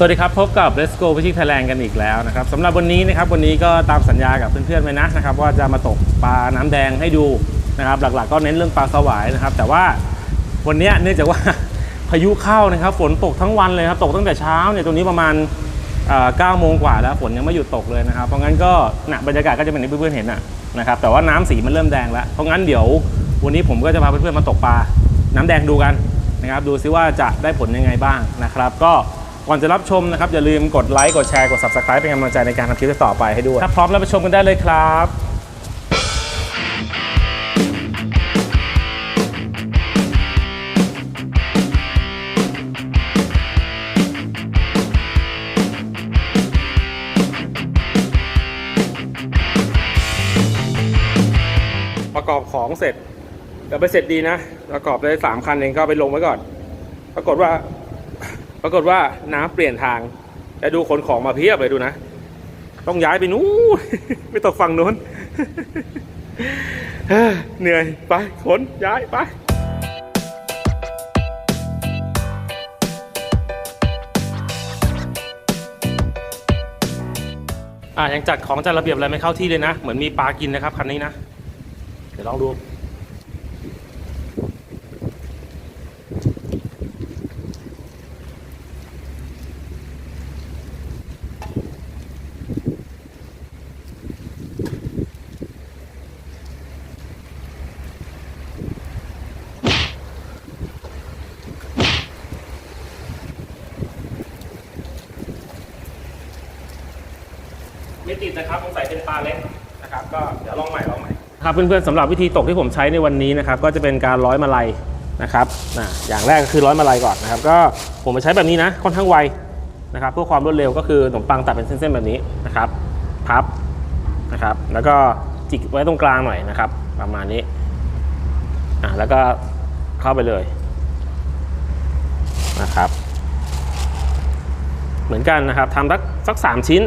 สวัสดีครับ พบกับ Let's Go Fishing Thailand กันอีกแล้วนะครับสำหรับวันนี้นะครับวันนี้ก็ตามสัญญากับเพื่อนๆไว้นะนะครับว่าจะมาตกปลาน้ำแดงให้ดูนะครับหลักๆก็เน้นเรื่องปลาสวายนะครับแต่ว่าวันนี้เนื่องจากว่าพายุเข้านะครับฝนตกทั้งวันเลยครับตกตั้งแต่เช้าเนี่ยตรงนี้ประมาณเอ่อ9โมงกว่าแล้วฝนยังไม่หยุดตกเลยนะครับเพราะงั้นก็นะบรรยากาศก็จะเป็นอย่างที่เพื่อนๆเห็นนะนะครับแต่ว่าน้ำสีมันเริ่มแดงแล้วเพราะงั้นเดี๋ยววันนี้ผมก็จะพาเพื่อนๆมาตกปลาน้ำแดงดูกันนะครับดูซิว่าจะได้ผลยังไงบ้างนะครับ ก็ ก่อนจะรับชมนะครับ อย่าลืมกดไลค์กดแชร์กด subscribe เป็นกำลังใจในการทำคลิปต่อไปให้ด้วย ถ้าพร้อมแล้วไปชมกันได้เลยครับประกอบของเสร็จเดี๋ยวไปเสร็จดีนะ ประกอบได้สามคันเองก็ไปลงไว้ก่อน ปรากฏว่า ปรากฏว่าน้ำเปลี่ยนทางแต่ดูขนของมาเพียบเลยดูนะ ต้องย้ายไปนู้นไปตกฝั่งนู้นเฮ้ยเหนื่อยไปขนย้ายไปอะยังจัดของจัดระเบียบอะไรไม่เข้าที่เลยนะ เหมือนมีปลากินนะครับคันนี้นะ เดี๋ยวลองดู ติดนะครับสงสัยเป็นปลาเล็กนะครับ ก็เดี๋ยวลองใหม่ลองใหม่ครับเพื่อนๆสำหรับวิธีตกที่ผมใช้ในวันนี้นะครับ ก็จะเป็นการร้อยมาลัยนะครับนะอย่างแรกก็คือร้อยมาลัยก่อนนะครับ ก็ผมมาใช้แบบนี้นะ ค่อนข้างไวนะครับเพื่อความรวดเร็วก็คือขนมปังตัดเป็นเส้นๆแบบนี้นะครับพับนะครับ แล้วก็จิกไว้ตรงกลางหน่อยนะครับ ประมาณนี้อ่าแล้วก็เข้าไปเลยนะครับ เหมือนกันนะครับทำสักสักสามชิ้น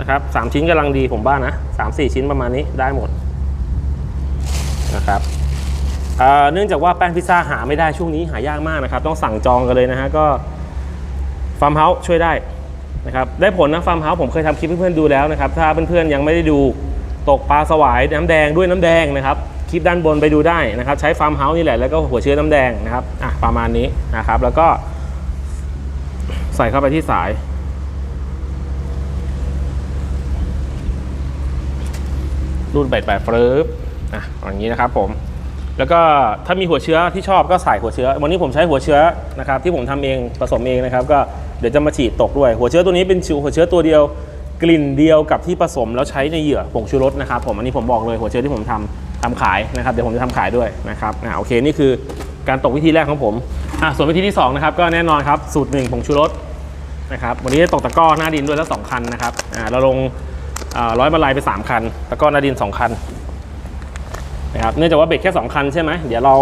นะครับสามชิ้นกำลังดีผมบ้านะสามสี่ชิ้นประมาณนี้ได้หมดนะครับเนื่องจากว่าแป้งพิซซ่าหาไม่ได้ช่วงนี้หายากมากนะครับ ต้องสั่งจองกันเลยนะฮะก็ฟาร์มเฮาส์ช่วยได้นะครับได้ผลนะฟาร์มเฮาส์ผมเคยทำคลิปเพื่อนๆดูแล้วนะครับ ถ้าเพื่อนๆยังไม่ได้ดูตกปลาสวายน้ำแดงด้วยน้ำแดงนะครับคลิปด้านบนไปดูได้นะครับ ใช้ฟาร์มเฮาส์นี่แหละแล้วก็หัวเชื้อน้ำแดงนะครับอะประมาณนี้นะครับ แล้วก็ใส่เข้าไปที่สาย รุ่นแบบแบบเฟิร์บอะอย่างนี้นะครับผมแล้วก็ถ้ามีหัวเชื้อที่ชอบก็ใส่หัวเชื้อ วันนี้ผมใช้หัวเชื้อนะครับที่ผมทำเองผสมเองนะครับ ก็เดี๋ยวจะมาฉีดตกด้วย หัวเชื้อตัวนี้เป็นหัวเชื้อตัวเดียว กลิ่นเดียวกับที่ผสมแล้วใช้ในเหยื่อผงชูรสนะครับผมอันนี้ผมบอกเลยหัวเชื้อที่ผมทำทำขายนะครับเดี๋ยวผมจะทำขายด้วยนะครับอ่าโอเคนี่คือการตกวิธีแรกของผมอะส่วนวิธีที่สองนะครับก็แน่นอนครับสูตรหนึ่งผงชูรสนะครับวันนี้จะตกตะกร้อหน้าดินด้วยแล้วสองคันนะครับอ่าเราลง ร้อยมาลายไป 3 คัน แล้วก็นาดิน 2 คันนะครับเนื่องจากว่าเบ็ดแค่ 2 คันใช่ไหมเดี๋ยวเรา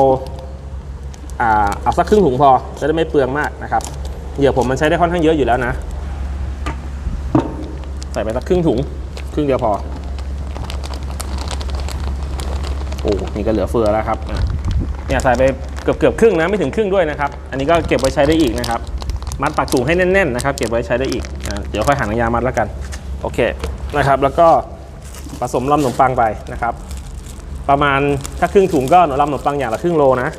อ่าเอาสักครึ่งถุงพอจะได้ไม่เปลืองมากนะครับเหยื่อผมมันใช้ได้ค่อนข้างเยอะอยู่แล้วนะ ใส่ไปสักครึ่งถุง ครึ่งเดียวพอ โอ้นี่ก็เหลือเฟือแล้วครับเนี่ยใส่ไปเกือบเกือบครึ่งนะไม่ถึงครึ่งด้วยนะครับ อันนี้ก็เก็บไว้ใช้ได้อีกนะครับ มัดปากถุงให้แน่นๆนะครับ เก็บไว้ใช้ได้อีก เดี๋ยวค่อยหานังยามัดแล้วกัน โอเคนะครับ แล้วก็ผสมลำขนมปังไปนะครับ ประมาณถ้าครึ่งถุงก็ลำขนมปังอย่างละครึ่งโลนะ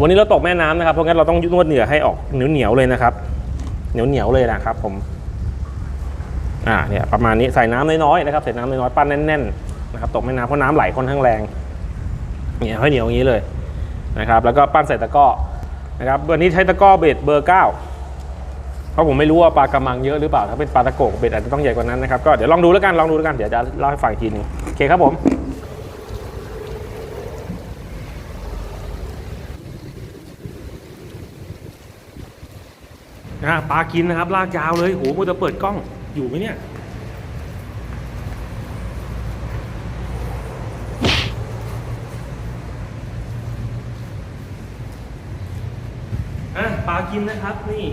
วันนี้เราตกแม่น้ำนะครับเพราะงั้นเราต้องนวดเหนือให้ออกเหนียวเหนียวเลยนะครับ เหนียวเหนียวเลยนะครับ ผมอ่าเนี่ยประมาณนี้ใส่น้ำน้อยๆนะครับใส่น้ำน้อยๆปั้นแน่นๆนะครับตกแม่น้ำเพราะน้ำไหลค่อนข้างแรงเนี่ยให้เหนียวอย่างนี้เลยนะครับ แล้วก็ปั้นใส่ตะกร้อนะครับวันนี้ใช้ตะกร้อเบสเบอร์เก้า เพราะผมไม่รู้ว่าปลากระมังเยอะหรือเปล่า ถ้าเป็นปลาตะโกกเบ็ดอาจจะต้องใหญ่กว่านั้นนะครับ ก็เดี๋ยวลองดูแล้วกัน ลองดูแล้วกัน เดี๋ยวจะเล่าให้ฟังอีกทีนึงโอเคครับผมนะปลากินนะครับ ลากยาวเลย โหมัวจะเปิดกล้อง อยู่ไหมเนี่ย อะ ปลากินนะครับ นี่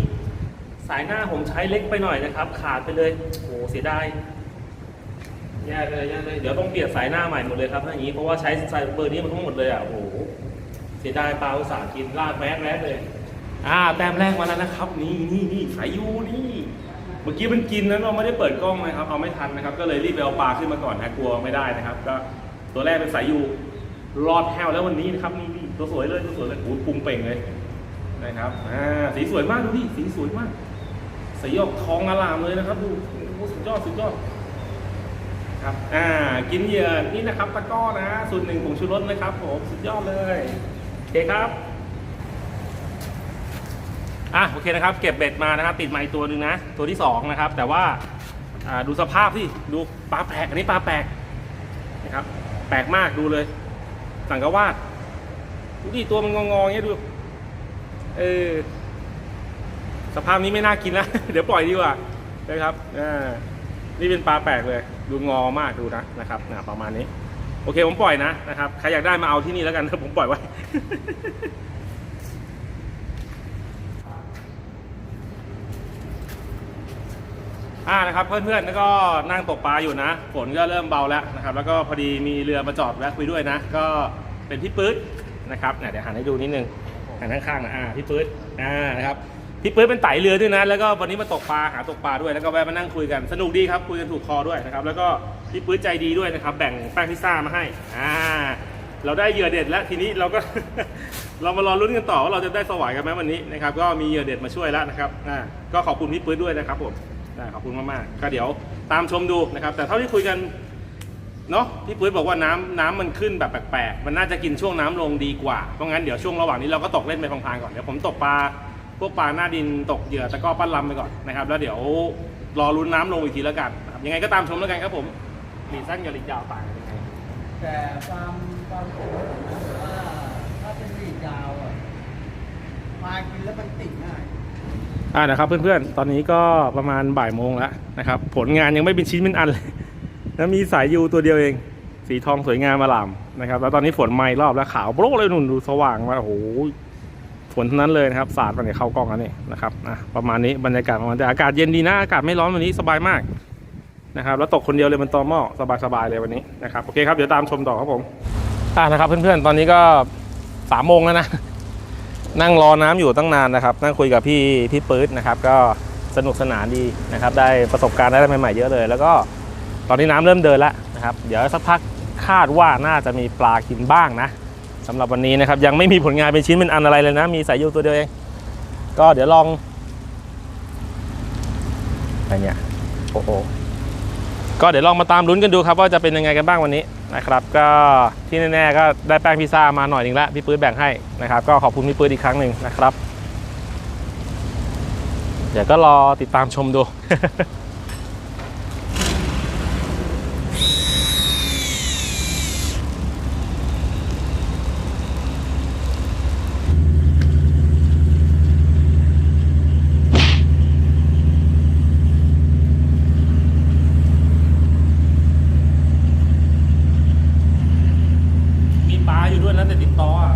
สายหน้าผมใช้เล็กไปหน่อยนะครับ ขาดไปเลยโอ้เสียดายแย่เลยแย่เลยเดี๋ยวต้องเปลี่ยนสายหน้าใหม่หมดเลยครับถ้าอย่างนี้เพราะว่าใช้สายเบอร์นี้มันทั้งหมดเลยอะโอ้โหเสียดายปลาอุตสาห์กินลากแมสแมสเลยอ่าแต้มแรกมาแล้วนะครับ นี่นี่นี่สายยูนี่ เมื่อกี้มันกินนั้นเราไม่ได้เปิดกล้องนะครับเอาไม่ทันนะครับ ก็เลยรีบไปเอาปลาขึ้นมาก่อนนะกลัวไม่ได้นะครับ ก็ตัวแรกเป็นสายยูรอดแฮวแล้ววันนี้นะครับนี่นี่ตัวสวยเลยตัวสวยเลยโอ้โหปรุงเป่งเลยนะครับอ่าสีสวยมากดูดิสีสวยมาก สีออกทองอลามเลยนะครับ ดูสุดยอดสุดยอดครับอ่ากินเหยื่อนี่นะครับตะก้อนะสูตรหนึ่งผงชูรสนะครับผมสุดยอดเลยโอเคครับอะโอเคนะครับ เก็บเบ็ดมานะครับ ติดไมาอีกตัวหนึ่งนะ ตัวที่สองนะครับ แต่ว่าอ่าดูสภาพที่ดูปลาแปลกอันนี้ปลาแปลกนะครับ แปลกมากดูเลย สังกะวาดดูดิตัวมันงองๆอเงี้ยดูเออ สภาพนี้ไม่น่ากินแล้ว เดี๋ยวปล่อยดีกว่านะครับนี่เป็นปลาแปลกเลย ดูงอมากดูนะนะครับนะประมาณนี้ โอเคผมปล่อยนะนะครับใครอยากได้มาเอาที่นี่แล้วกันผมปล่อยไว้อ่านะครับเพื่อนๆแล้วก็นั่งตกปลาอยู่นะฝนก็เริ่มเบาแล้วนะครับ แล้วก็พอดีมีเรือมาจอดแวะคุยด้วยนะ ก็เป็นพี่ปื๊ดนะครับเนี่ยเดี๋ยวหันให้ดูนิดนึงหันข้างๆนะอ่าพี่ปื๊ดอ่านะครับ พี่ปื๊ดเป็นไต่เรือด้วยนะ แล้วก็วันนี้มาตกปลาหาตกปลาด้วย แล้วก็แวะมานั่งคุยกัน สนุกดีครับ คุยกันถูกคอด้วยนะครับ แล้วก็พี่ปื๊ดใจดีด้วยนะครับ แบ่งแป้งพิซซ่ามาให้ อ่า เราได้เหยื่อเด็ดแล้วทีนี้เราก็ เรามารอลุ้นกันต่อว่าเราจะได้สวายกันไหมวันนี้นะครับ ก็มีเหยื่อเด็ดมาช่วยแล้วนะครับ อ่า ก็ขอบคุณพี่ปื๊ดด้วยนะครับผมอ่าขอบคุณมากๆ ก็เดี๋ยวตามชมดูนะครับ แต่เท่าที่คุยกันเนาะพี่ปุ้ยบอกว่าน้ำน้ำมันขึ้นแบบแปลกๆ มันน่าจะกินช่วงน้ำลงดีกว่า เพราะงั้นเดี๋ยวช่วงระหว่างนี้เราก็ตกเล่นไปพลางๆก่อน เดี๋ยวผมตกปลา พวกปลาหน้าดินตกเหยื่อตะกร้อปั้นลำไปก่อนนะครับ แล้วเดี๋ยวรอลุ้นน้ำลงอีกทีแล้วกันนะครับยังไงก็ตามชมแล้วกันครับผมหลีสั้นกับหลียาวต่างกันยังไงแต่ความความผมนะว่าถ้าเป็นหลีดยาวอะมากินแล้วมันติดง่ายอ่านะครับเพื่อนๆ ตอนนี้ก็ประมาณบ่ายโมงแล้วนะครับ ผลงานยังไม่เป็นชิ้นเป็นอันเลยแล้วมีสายยูตัวเดียวเอง สีทองสวยงามมาลามนะครับ แล้วตอนนี้ฝนไหม้รอบแล้วขาวโปร่งเลยหนุนดูสว่างมาโอ้โห ฝนทั้งนั้นเลยนะครับสาดมาเนี่ยเข้ากล้องแล้วนี่นะครับอะประมาณนี้บรรยากาศประมาณแต่อากาศเย็นดีนะอากาศไม่ร้อนวันนี้สบายมากนะครับแล้วตกคนเดียวเลยมันตอหม้อสบายๆเลยวันนี้นะครับโอเคครับเดี๋ยวตามชมต่อครับผมอ่านะครับเพื่อนๆตอนนี้ก็สามโมงแล้วนะ นั่งรอน้ำอยู่ตั้งนานนะครับ นั่งคุยกับพี่พี่ปื๊ดนะครับ ก็สนุกสนานดีนะครับ ได้ประสบการณ์ได้ใหม่ๆเยอะเลย แล้วก็ตอนนี้น้ำเริ่มเดินแล้วนะครับ เดี๋ยวสักพักคาดว่าน่าจะมีปลากินบ้างนะ สำหรับวันนี้นะครับ ยังไม่มีผลงานเป็นชิ้นเป็นอันอะไรเลยนะ มีสายยูตัวเดียวเอง ก็เดี๋ยวลองอะไรเนี่ยโอ้โหก็เดี๋ยวลองมาตามลุ้นกันดูครับ ว่าจะเป็นยังไงกันบ้างวันนี้นะครับ ก็ที่แน่ๆก็ได้แป้งพิซซ่ามาหน่อยหนึงล้วพี่ปื๊ดแบ่งให้นะครับ ก็ขอบคุณพี่ปื๊ดอีกครั้งหนึ่งนะครับ เดี๋ยวก็รอติดตามชมดู มีป ลาอยู่ด้วยนแต่ติดต่ออะ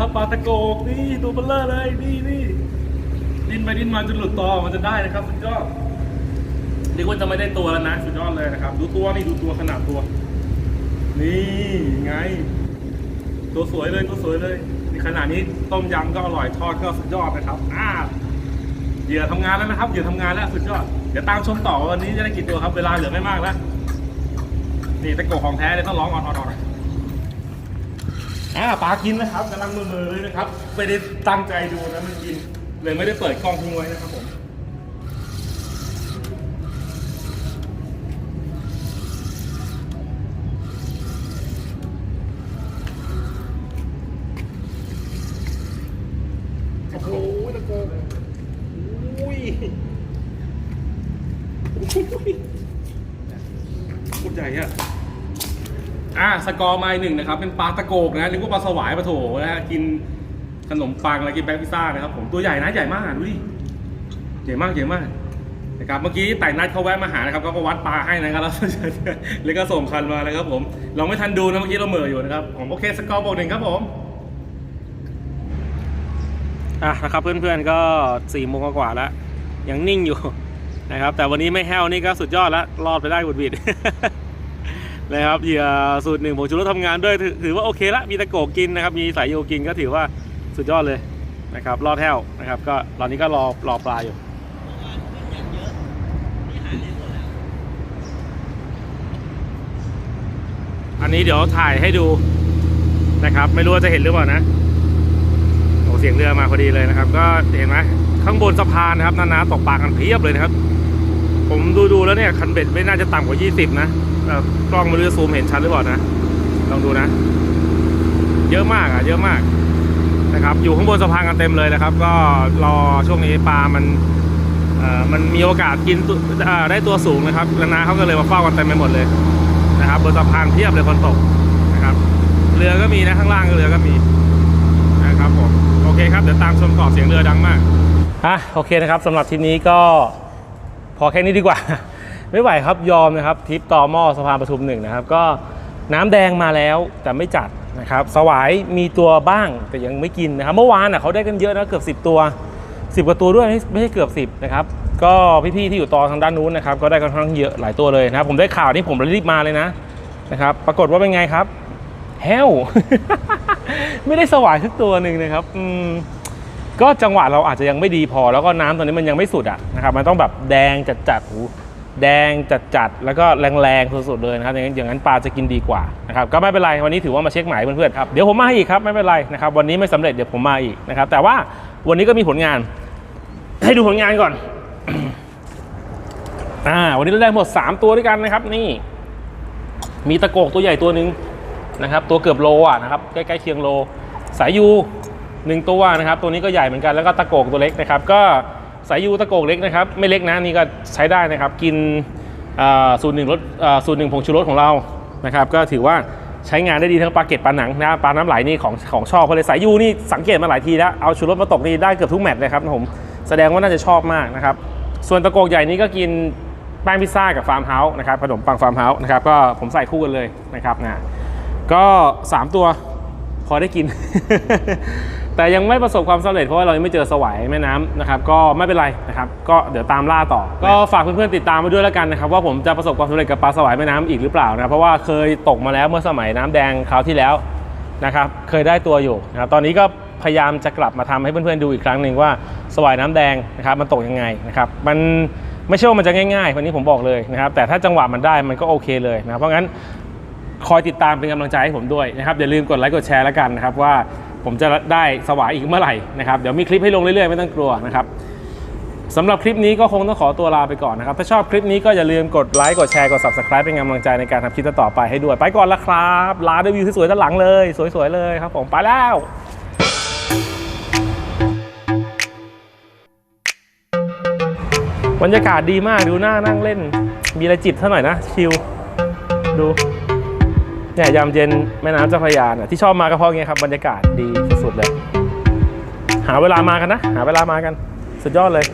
นะครับปลาตะโกกนี่ตัวเบลเลอร์เลยนี่นี่ดิ้นไปดิ้นมาจนหลุดตอมันจะได้นะครับสุดยอดเรียกว่าจะไม่ได้ตัวแล้วนะสุดยอดเลยนะครับ ดูตัวนี่ดูตัวขนาดตัว นี่ไง ตัวสวยเลยตัวสวยเลยนี่ขนาดนี้ต้มยำก็อร่อยทอดก็สุดยอดนะครับอ่าเหยื่อทำงานแล้วนะครับเหยื่อทำงานแล้วสุดยอดเดี๋ยวตามชมต่อวันนี้จะได้กี่ตัวครับเวลาเหลือไม่มากแล้วนี่ตะโกกของแท้เลยต้องร้องอ่อน อ่าปลากินนะครับกำลังมือๆเลยนะครับไม่ได้ตั้งใจดูนะมันกิน เลยไม่ได้เปิดกล้องทิ้งไว้นะครับผม อะส กอร์มาอีกหนึ่งนะครับ เป็นปลาตะโกกนะนึกว่าปลาสวายปลาโถนะฮะกินขนมปังอะไรกินแป้งพิซซ่านะครับผมตัวใหญ่นะใหญ่มากดูดิใหญ่มากใหญ่มากนะครับเมื่อกี้ไต่นัดเขาแวะมาหานะครับเขาก็วัดปลาให้นะครับแล้วแล้วก็ส่งคันมานะครับผมลองไม่ทันดูนะเมื่อกี้เราเหม่ออยู่นะครับผมโอเคสกอร์บอกหนึ่งครับผมอะนะครับเพื่อนๆก็สี่โมงกว่าแล้วยังนิ่งอยู่นะครับแต่วันนี้ไม่แห้วนี่ก็สุดยอดแล้วรอดไปได้บุดบิด นะครับเหยื่อสูตรหนึ่งผงชูรสทำงานด้วยถือถือว่าโอเคละมีตะโกกินนะครับ มีสายโยกินก็ถือว่าสุดยอดเลยนะครับรอดแห้วนะครับ ก็ตอนนี้ก็รอรอปลาอยู่อันนี้เดี๋ยวถ่ายให้ดูนะครับ ไม่รู้ว่าจะเห็นหรือเปล่านะโอ้เสียงเรือมาพอดีเลยนะครับ ก็เห็นไหมข้างบนสะพานนะครับนานาตกปลากันเพียบเลยนะครับ ผมดูดูแล้วเนี่ยคันเบ็ดไม่น่าจะต่ำกว่า 20 นะเอ่กล้องมันรู้จะซูมเห็นชัดหรือเปล่านะ ลองดูนะ เยอะมากอะ เยอะมากนะครับ อยู่ข้างบนสะพานกันเต็มเลยนะครับ ก็รอช่วงนี้ปลามันเอ่อมันมีโอกาสกินต่อได้ตัวสูงนะครับแล้วนาเขาก็เลยมาเฝ้ากันเต็มไปหมดเลยนะครับบนสะพานเพียบเลยคนตกนะครับ เรือก็มีนะข้างล่างก็เรือก็มีนะครับผมโอเคครับเดี๋ยวตามชมก่อเสียงเรือดังมากอะโอเคนะครับสำหรับทริปนี้ก็ พอแค่นี้ดีกว่า ไม่ไหวครับยอมนะครับทริปต่อหม้อสะพานปทุมหนึ่งนะครับ ก็น้ำแดงมาแล้วแต่ไม่จัดนะครับสวายมีตัวบ้างแต่ยังไม่กินนะครับ เมื่อวานน่ะเขาได้กันเยอะนะเกือบ 10 ตัว 10กว่าตัวด้วยไม่ไม่ใช่เกือบ 10นะครับก็พี่ๆที่อยู่ต่อทางด้านนู้นนะครับก็ได้กันค่อนข้างเยอะหลายตัวเลยนะครับ ผมได้ข่าวนี่ผมรีบมาเลยนะนะครับ ปรากฏว่าเป็นไงครับแฮวไม่ได้สวายสักตัวหนึ่งนะครับ อืม ก็จังหวะเราอาจจะยังไม่ดีพอ แล้วก็น้ำตอนนี้มันยังไม่สุดอะนะครับมันต้องแบบแดงจัดๆหูแดงจัดๆแล้วก็แรงๆสุดๆเลยนะครับอย่างนั้นอย่างนั้นปลาจะกินดีกว่านะครับก็ไม่เป็นไรวันนี้ถือว่ามาเช็คหมายเพื่อนๆครับเดี๋ยวผมมาให้อีกครับไม่เป็นไรนะครับวันนี้ไม่สำเร็จเดี๋ยวผมมาอีกนะครับแต่ว่าวันนี้ก็มีผลงาน ให้ดูผลงานก่อนอ่าวันนี้เราได้หมด 3 ตัวด้วยกันนะครับ นี่ มีตะโกกตัวใหญ่ตัวหนึ่งนะครับ ตัวเกือบโลอะนะครับใกล้ๆเคียงโล สายยู หนึ่งตัวนะครับ ตัวนี้ก็ใหญ่เหมือนกันแล้วก็ตะโกกตัวเล็กนะครับ ก็สายยูตะโกกเล็กนะครับ ไม่เล็กนะนี่ก็ใช้ได้นะครับ กินอ่าสูตรหนึ่งรสอ่าสูตรหนึ่งผงชูรสของเรานะครับ ก็ถือว่าใช้งานได้ดีทั้งปลาเก็ดปลาหนังนะปลาน้ำไหลนี่ของของชอบเขาเลยสายยูนี่สังเกตมาหลายทีแล้วเอาชูรสมาตกนี่ได้เกือบทุกแมตช์เลยครับผมแสดงว่าน่าจะชอบมากนะครับ ส่วนตะโกกใหญ่นี่ก็กินแป้งพิซซ่ากับฟาร์มเฮาส์นะครับขนมปังฟาร์มเฮาส์นะครับก็ผมใส่คู่กันเลยนะครับนะก็ 3 ตัวพอได้กิน แต่ยังไม่ประสบความสำเร็จเพราะว่าเรายังไม่เจอสวายแม่น้ำนะครับก็ไม่เป็นไรนะครับก็เดี๋ยวตามล่าต่อ ก็ฝากเพื่อนๆติดตามมาด้วยแล้วกันนะครับว่าผมจะประสบความสำเร็จกับปลาสวายแม่น้ำอีกหรือเปล่านะเพราะว่าเคยตกมาแล้วเมื่อสมัยน้ำแดงคราวที่แล้วนะครับเคยได้ตัวอยู่นะครับตอนนี้ก็พยายามจะกลับมาทำให้เพื่อนๆดูอีกครั้งหนึ่งว่าสวายน้ำแดงนะครับมันตกยังไงนะครับมันไม่ใช่ว่ามันจะง่ายๆวันนี้ผมบอกเลยนะครับแต่ถ้าจังหวะมันได้มันก็โอเคเลยนะครับเพราะงั้นคอยติดตามเป็นกำลังใจให้ผมด้วยนะครับอย่าลืมกดไลค์กดแชร์แล้วกันนะครับว่า ผมจะได้สวายอีกเมื่อไหร่นะครับเดี๋ยวมีคลิปให้ลงเรื่อยๆ ไม่ต้องกลัวนะครับสำหรับคลิปนี้ก็คงต้องขอตัวลาไปก่อนนะครับ ถ้าชอบคลิปนี้ก็อย่าลืมกดไลค์กดแชร์กด subscribe เป็นกำลังใจในการทำคลิปต่อไปให้ด้วย ไปก่อนละครับ ลาด้วยวิวที่สวยด้านหลังเลย สวยๆเลยครับผมไปแล้วบรรยากาศดีมากดูหน้านั่งเล่น มีอะไรจิบเท่าหน่อยนะ ชิลดู เนี่ยยามเย็นแม่น้ำเจ้าพระยาเนี่ยที่ชอบมาก็เพราะอย่างเงี้ยครับบรรยากาศดีสุดๆเลย หาเวลามากันนะ หาเวลามากัน สุดยอดเลย